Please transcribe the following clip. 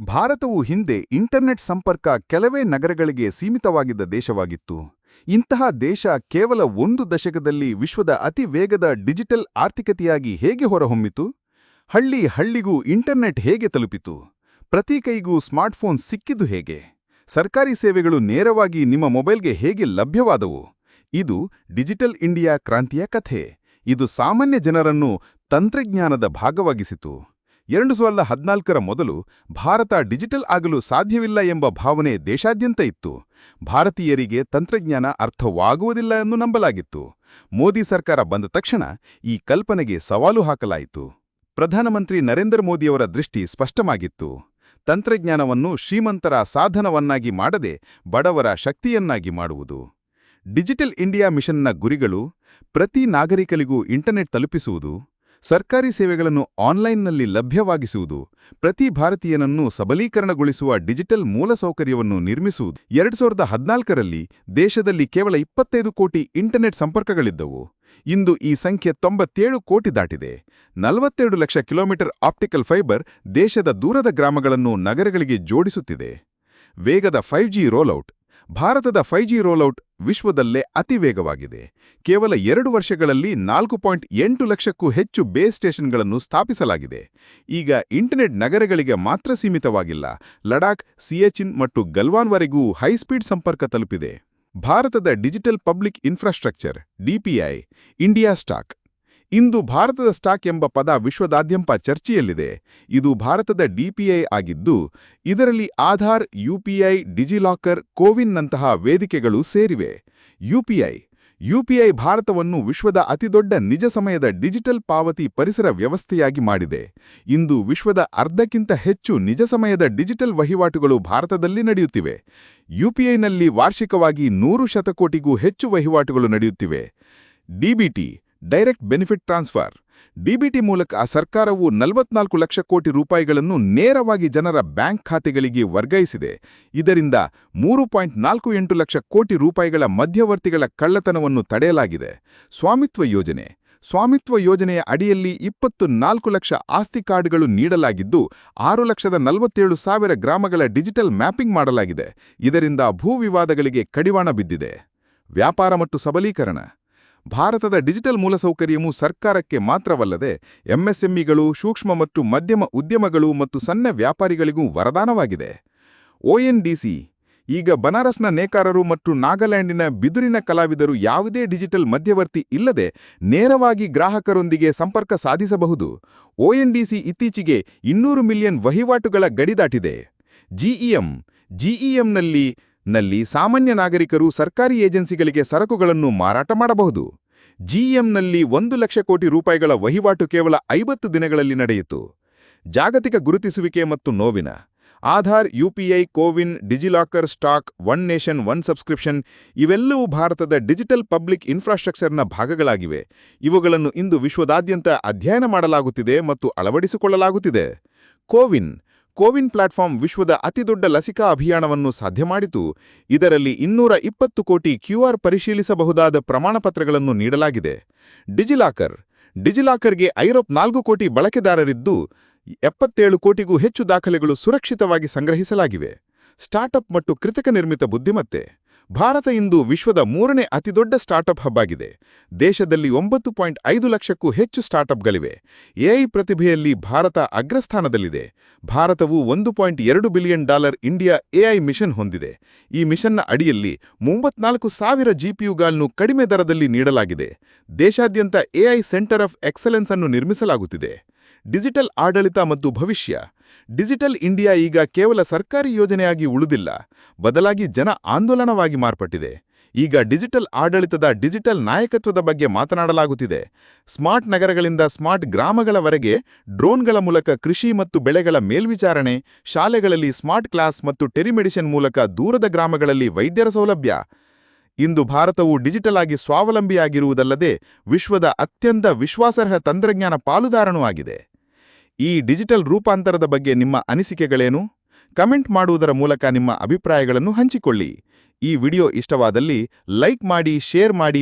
ಭಾರತವು ಹಿಂದೆ ಇಂಟರ್ನೆಟ್ ಸಂಪರ್ಕ ಕೆಲವೇ ನಗರಗಳಿಗೆ ಸೀಮಿತವಾಗಿದ್ದ ದೇಶವಾಗಿತ್ತು. ಇಂತಹ ದೇಶ ಕೇವಲ ಒಂದು ದಶಕದಲ್ಲಿ ವಿಶ್ವದ ಅತಿ ವೇಗದ ಡಿಜಿಟಲ್ ಆರ್ಥಿಕತೆಯಾಗಿ ಹೇಗೆ ಹೊರಹೊಮ್ಮಿತು? ಹಳ್ಳಿ ಹಳ್ಳಿಗೂ ಇಂಟರ್ನೆಟ್ ಹೇಗೆ ತಲುಪಿತು? ಪ್ರತಿ ಕೈಗೂ ಸ್ಮಾರ್ಟ್ಫೋನ್ ಸಿಕ್ಕಿದ್ದು ಹೇಗೆ? ಸರ್ಕಾರಿ ಸೇವೆಗಳು ನೇರವಾಗಿ ನಿಮ್ಮ ಮೊಬೈಲ್ಗೆ ಹೇಗೆ ಲಭ್ಯವಾದವು? ಇದು ಡಿಜಿಟಲ್ ಇಂಡಿಯಾ ಕ್ರಾಂತಿಯ ಕಥೆ. ಇದು ಸಾಮಾನ್ಯ ಜನರನ್ನು ತಂತ್ರಜ್ಞಾನದ ಭಾಗವಾಗಿಸಿತು. ಎರಡು ಸಾವಿರದ ಹದಿನಾಲ್ಕರ ಮೊದಲು ಭಾರತ ಡಿಜಿಟಲ್ ಆಗಲು ಸಾಧ್ಯವಿಲ್ಲ ಎಂಬ ಭಾವನೆ ದೇಶಾದ್ಯಂತ ಇತ್ತು. ಭಾರತೀಯರಿಗೆ ತಂತ್ರಜ್ಞಾನ ಅರ್ಥವಾಗುವುದಿಲ್ಲ ಎಂದು ನಂಬಲಾಗಿತ್ತು. ಮೋದಿ ಸರ್ಕಾರ ಬಂದ ತಕ್ಷಣ ಈ ಕಲ್ಪನೆಗೆ ಸವಾಲು ಹಾಕಲಾಯಿತು. ಪ್ರಧಾನಮಂತ್ರಿ ನರೇಂದ್ರ ಮೋದಿಯವರ ದೃಷ್ಟಿ ಸ್ಪಷ್ಟವಾಗಿತ್ತು. ತಂತ್ರಜ್ಞಾನವನ್ನು ಶ್ರೀಮಂತರ ಸಾಧನವನ್ನಾಗಿ ಮಾಡದೆ ಬಡವರ ಶಕ್ತಿಯನ್ನಾಗಿ ಮಾಡುವುದು. ಡಿಜಿಟಲ್ ಇಂಡಿಯಾ ಮಿಷನ್ನ ಗುರಿಗಳು ಪ್ರತಿ ನಾಗರಿಕರಿಗೂ ಇಂಟರ್ನೆಟ್ ತಲುಪಿಸುವುದು ಸರ್ಕಾರಿ ಸೇವೆಗಳನ್ನು ಆನ್ಲೈನ್ನಲ್ಲಿ ಲಭ್ಯವಾಗಿಸುವುದು, ಪ್ರತಿ ಭಾರತೀಯನನ್ನು ಸಬಲೀಕರಣಗೊಳಿಸುವ ಡಿಜಿಟಲ್ ಮೂಲಸೌಕರ್ಯವನ್ನು ನಿರ್ಮಿಸುವುದು. ಎರಡು ಸಾವಿರದ ಹದಿನಾಲ್ಕರಲ್ಲಿ ದೇಶದಲ್ಲಿ ಕೇವಲ ಇಪ್ಪತ್ತೈದು ಕೋಟಿ ಇಂಟರ್ನೆಟ್ ಸಂಪರ್ಕಗಳಿದ್ದವು. ಇಂದು ಈ ಸಂಖ್ಯೆ ತೊಂಬತ್ತೇಳು ಕೋಟಿ ದಾಟಿದೆ. ನಲವತ್ತೆರಡು ಲಕ್ಷ ಕಿಲೋಮೀಟರ್ ಆಪ್ಟಿಕಲ್ ಫೈಬರ್ ದೇಶದ ದೂರದ ಗ್ರಾಮಗಳನ್ನು ನಗರಗಳಿಗೆ ಜೋಡಿಸುತ್ತಿದೆ. ವೇಗದ ಫೈವ್ ಜಿ ರೋಲೌಟ್ ಭಾರತದ ಫೈವ್ ಜಿ ರೋಲ್ಔಟ್ ವಿಶ್ವದಲ್ಲೇ ಅತಿ ವೇಗವಾಗಿದೆ. ಕೇವಲ ಎರಡು ವರ್ಷಗಳಲ್ಲಿ ನಾಲ್ಕು ಪಾಯಿಂಟ್ ಎಂಟು ಲಕ್ಷಕ್ಕೂ ಹೆಚ್ಚು ಬೇಸ್ ಸ್ಟೇಷನ್ಗಳನ್ನು ಸ್ಥಾಪಿಸಲಾಗಿದೆ. ಈಗ ಇಂಟರ್ನೆಟ್ ನಗರಗಳಿಗೆ ಮಾತ್ರ ಸೀಮಿತವಾಗಿಲ್ಲ. ಲಡಾಖ್, ಸಿಯಚಿನ್ ಮತ್ತು ಗಲ್ವಾನ್ವರೆಗೂ ಹೈಸ್ಪೀಡ್ ಸಂಪರ್ಕ ತಲುಪಿದೆ. ಭಾರತದ digital public infrastructure, DPI, India stack. ಇಂದು ಭಾರತದ ಸ್ಟಾಕ್ ಎಂಬ ಪದ ವಿಶ್ವದಾದ್ಯಂತ ಚರ್ಚೆಯಲ್ಲಿದೆ. ಇದು ಭಾರತದ ಡಿಪಿಐ ಆಗಿದ್ದು, ಇದರಲ್ಲಿ ಆಧಾರ್ ಯುಪಿಐ ಡಿಜಿಲಾಕರ್, ಕೋವಿನ್ನಂತಹ ವೇದಿಕೆಗಳು ಸೇರಿವೆ. ಯುಪಿಐ ಯುಪಿಐ ಭಾರತವನ್ನು ವಿಶ್ವದ ಅತಿದೊಡ್ಡ ನಿಜ ಸಮಯದ ಡಿಜಿಟಲ್ ಪಾವತಿ ಪರಿಸರ ವ್ಯವಸ್ಥೆಯಾಗಿ ಮಾಡಿದೆ. ಇಂದು ವಿಶ್ವದ ಅರ್ಧಕ್ಕಿಂತ ಹೆಚ್ಚು ನಿಜ ಸಮಯದ ಡಿಜಿಟಲ್ ವಹಿವಾಟುಗಳು ಭಾರತದಲ್ಲಿ ನಡೆಯುತ್ತಿವೆ. ಯುಪಿಐನಲ್ಲಿ ವಾರ್ಷಿಕವಾಗಿ ನೂರು ಶತಕೋಟಿಗೂ ಹೆಚ್ಚು ವಹಿವಾಟುಗಳು ನಡೆಯುತ್ತಿವೆ. DBT direct benefit transfer. DBT ಮೂಲಕ ಸರ್ಕಾರವು ನಲವತ್ನಾಲ್ಕು ಲಕ್ಷ ಕೋಟಿ ರೂಪಾಯಿಗಳನ್ನು ನೇರವಾಗಿ ಜನರ ಬ್ಯಾಂಕ್ ಖಾತೆಗಳಿಗೆ ವರ್ಗಾಯಿಸಿದೆ. ಇದರಿಂದ ಮೂರು ಪಾಯಿಂಟ್ ನಾಲ್ಕು ಎಂಟು ಲಕ್ಷ ಕೋಟಿ ರೂಪಾಯಿಗಳ ಮಧ್ಯವರ್ತಿಗಳ ಕಳ್ಳತನವನ್ನು ತಡೆಯಲಾಗಿದೆ. ಸ್ವಾಮಿತ್ವ ಯೋಜನೆ. ಸ್ವಾಮಿತ್ವ ಯೋಜನೆಯ ಅಡಿಯಲ್ಲಿ ಇಪ್ಪತ್ತು ನಾಲ್ಕು ಲಕ್ಷ ಆಸ್ತಿ ಕಾರ್ಡ್ಗಳು ನೀಡಲಾಗಿದ್ದು, ಆರು ಲಕ್ಷದ ನಲವತ್ತೇಳು ಸಾವಿರ ಗ್ರಾಮಗಳ ಡಿಜಿಟಲ್ ಮ್ಯಾಪಿಂಗ್ ಮಾಡಲಾಗಿದೆ. ಇದರಿಂದ ಭೂವಿವಾದಗಳಿಗೆ ಕಡಿವಾಣ ಬಿದ್ದಿದೆ. ವ್ಯಾಪಾರ ಮತ್ತು ಸಬಲೀಕರಣ. ಭಾರತದ ಡಿಜಿಟಲ್ ಮೂಲಸೌಕರ್ಯವು ಸರ್ಕಾರಕ್ಕೆ ಮಾತ್ರವಲ್ಲದೆ ಎಂಎಸ್ಎಂಇಗಳು, ಸೂಕ್ಷ್ಮ ಮತ್ತು ಮಧ್ಯಮ ಉದ್ಯಮಗಳು ಮತ್ತು ಸಣ್ಣ ವ್ಯಾಪಾರಿಗಳಿಗೂ ವರದಾನವಾಗಿದೆ. ಒಎನ್ಡಿಸಿ ಈಗ ಬನಾರಸ್ನ ನೇಕಾರರು ಮತ್ತು ನಾಗಾಲ್ಯಾಂಡಿನ ಬಿದುರಿನ ಕಲಾವಿದರು ಯಾವುದೇ ಡಿಜಿಟಲ್ ಮಧ್ಯವರ್ತಿ ಇಲ್ಲದೆ ನೇರವಾಗಿ ಗ್ರಾಹಕರೊಂದಿಗೆ ಸಂಪರ್ಕ ಸಾಧಿಸಬಹುದು. ಒಎನ್ಡಿಸಿ ಇತ್ತೀಚೆಗೆ ಇನ್ನೂರು ಮಿಲಿಯನ್ ವಹಿವಾಟುಗಳ ಗಡಿ ದಾಟಿದೆ. ಜಿಇಎಂ ಜಿಇಎಂನಲ್ಲಿ ನಲ್ಲಿ ಸಾಮಾನ್ಯ ನಾಗರಿಕರು ಸರ್ಕಾರಿ ಏಜೆನ್ಸಿಗಳಿಗೆ ಸರಕುಗಳನ್ನು ಮಾರಾಟ ಮಾಡಬಹುದು. ಜಿಎಂನಲ್ಲಿ ಒಂದು ಲಕ್ಷ ಕೋಟಿ ರೂಪಾಯಿಗಳ ವಹಿವಾಟು ಕೇವಲ ಐವತ್ತು ದಿನಗಳಲ್ಲಿ ನಡೆಯಿತು. ಜಾಗತಿಕ ಗುರುತಿಸುವಿಕೆ ಮತ್ತು ನೋವಿನ. Aadhaar, UPI, CoWIN, DigiLocker, stack, one nation, one subscription ಇವೆಲ್ಲವೂ ಭಾರತದ ಡಿಜಿಟಲ್ ಪಬ್ಲಿಕ್ ಇನ್ಫ್ರಾಸ್ಟ್ರಕ್ಚರ್ನ ಭಾಗಗಳಾಗಿವೆ. ಇವುಗಳನ್ನು ಇಂದು ವಿಶ್ವದಾದ್ಯಂತ ಅಧ್ಯಯನ ಮಾಡಲಾಗುತ್ತಿದೆ ಮತ್ತು ಅಳವಡಿಸಿಕೊಳ್ಳಲಾಗುತ್ತಿದೆ. ಕೋವಿನ್. ಕೋವಿನ್ ಪ್ಲಾಟ್ಫಾರ್ಮ್ ವಿಶ್ವದ ಅತಿದೊಡ್ಡ ಲಸಿಕಾ ಅಭಿಯಾನವನ್ನು ಸಾಧ್ಯ ಮಾಡಿತು. ಇದರಲ್ಲಿ ಇನ್ನೂರ ಇಪ್ಪತ್ತು ಕೋಟಿ ಕ್ಯೂಆರ್ ಪರಿಶೀಲಿಸಬಹುದಾದ ಪ್ರಮಾಣಪತ್ರಗಳನ್ನು ನೀಡಲಾಗಿದೆ. ಡಿಜಿಲಾಕರ್. ಡಿಜಿಲಾಕರ್ಗೆ ಐರೋಪ್ ನಾಲ್ಕು ಕೋಟಿ ಬಳಕೆದಾರರಿದ್ದು, ಎಪ್ಪತ್ತೇಳು ಕೋಟಿಗೂ ಹೆಚ್ಚು ದಾಖಲೆಗಳು ಸುರಕ್ಷಿತವಾಗಿ ಸಂಗ್ರಹಿಸಲಾಗಿವೆ. ಸ್ಟಾರ್ಟ್ಅಪ್ ಮತ್ತು ಕೃತಕ ನಿರ್ಮಿತ ಬುದ್ಧಿಮತ್ತೆ. ಭಾರತ ಇಂದು ವಿಶ್ವದ ಮೂರನೇ ಅತಿದೊಡ್ಡ ಸ್ಟಾರ್ಟಪ್ ಹಬ್ ಆಗಿದೆ. ದೇಶದಲ್ಲಿ ಒಂಬತ್ತು ಪಾಯಿಂಟ್ ಐದು ಲಕ್ಷಕ್ಕೂ ಹೆಚ್ಚು ಸ್ಟಾರ್ಟಪ್ಗಳಿವೆ ಎಐ ಪ್ರತಿಭೆಯಲ್ಲಿ ಭಾರತ ಅಗ್ರಸ್ಥಾನದಲ್ಲಿದೆ. ಭಾರತವು ಒಂದು ಪಾಯಿಂಟ್ ಎರಡು billion dollar India AI mission ಹೊಂದಿದೆ. ಈ ಮಿಷನ್ನ ಅಡಿಯಲ್ಲಿ ಮೂವತ್ನಾಲ್ಕು ಸಾವಿರ ಜಿಪಿಯುಗಳನ್ನು ಕಡಿಮೆ ದರದಲ್ಲಿ ನೀಡಲಾಗಿದೆ. ದೇಶಾದ್ಯಂತ ಎಐ ಸೆಂಟರ್ ಆಫ್ ಎಕ್ಸಲೆನ್ಸ್ ಅನ್ನು ನಿರ್ಮಿಸಲಾಗುತ್ತಿದೆ. ಡಿಜಿಟಲ್ ಆಡಳಿತ ಮತ್ತು ಭವಿಷ್ಯ. ಡಿಜಿಟಲ್ ಇಂಡಿಯಾ ಈಗ ಕೇವಲ ಸರ್ಕಾರಿ ಯೋಜನೆಯಾಗಿ ಉಳಿದಿಲ್ಲ, ಬದಲಾಗಿ ಜನ ಆಂದೋಲನವಾಗಿ ಮಾರ್ಪಟ್ಟಿದೆ. ಈಗ ಡಿಜಿಟಲ್ ಆಡಳಿತದ ಡಿಜಿಟಲ್ ನಾಯಕತ್ವದ ಬಗ್ಗೆ ಮಾತನಾಡಲಾಗುತ್ತಿದೆ. ಸ್ಮಾರ್ಟ್ ನಗರಗಳಿಂದ ಸ್ಮಾರ್ಟ್ ಗ್ರಾಮಗಳವರೆಗೆ ಡ್ರೋನ್ಗಳ ಮೂಲಕ ಕೃಷಿ ಮತ್ತು ಬೆಳೆಗಳ ಮೇಲ್ವಿಚಾರಣೆ, ಶಾಲೆಗಳಲ್ಲಿ ಸ್ಮಾರ್ಟ್ ಕ್ಲಾಸ್ ಮತ್ತು ಟೆಲಿಮೆಡಿಸಿನ್ ಮೂಲಕ ದೂರದ ಗ್ರಾಮಗಳಲ್ಲಿ ವೈದ್ಯರ ಸೌಲಭ್ಯ. ಇಂದು ಭಾರತವು ಡಿಜಿಟಲ್ ಆಗಿ ಸ್ವಾವಲಂಬಿಯಾಗಿರುವುದಲ್ಲದೆ ವಿಶ್ವದ ಅತ್ಯಂತ ವಿಶ್ವಾಸಾರ್ಹ ತಂತ್ರಜ್ಞಾನ ಪಾಲುದಾರನೂ ಆಗಿದೆ. ಈ ಡಿಜಿಟಲ್ ರೂಪಾಂತರದ ಬಗ್ಗೆ ನಿಮ್ಮ ಅನಿಸಿಕೆಗಳೇನು? ಕಮೆಂಟ್ ಮಾಡುವುದರ ಮೂಲಕ ನಿಮ್ಮ ಅಭಿಪ್ರಾಯಗಳನ್ನು ಹಂಚಿಕೊಳ್ಳಿ. ಈ ವಿಡಿಯೋ ಇಷ್ಟವಾದಲ್ಲಿ ಲೈಕ್ ಮಾಡಿ, ಶೇರ್ ಮಾಡಿ.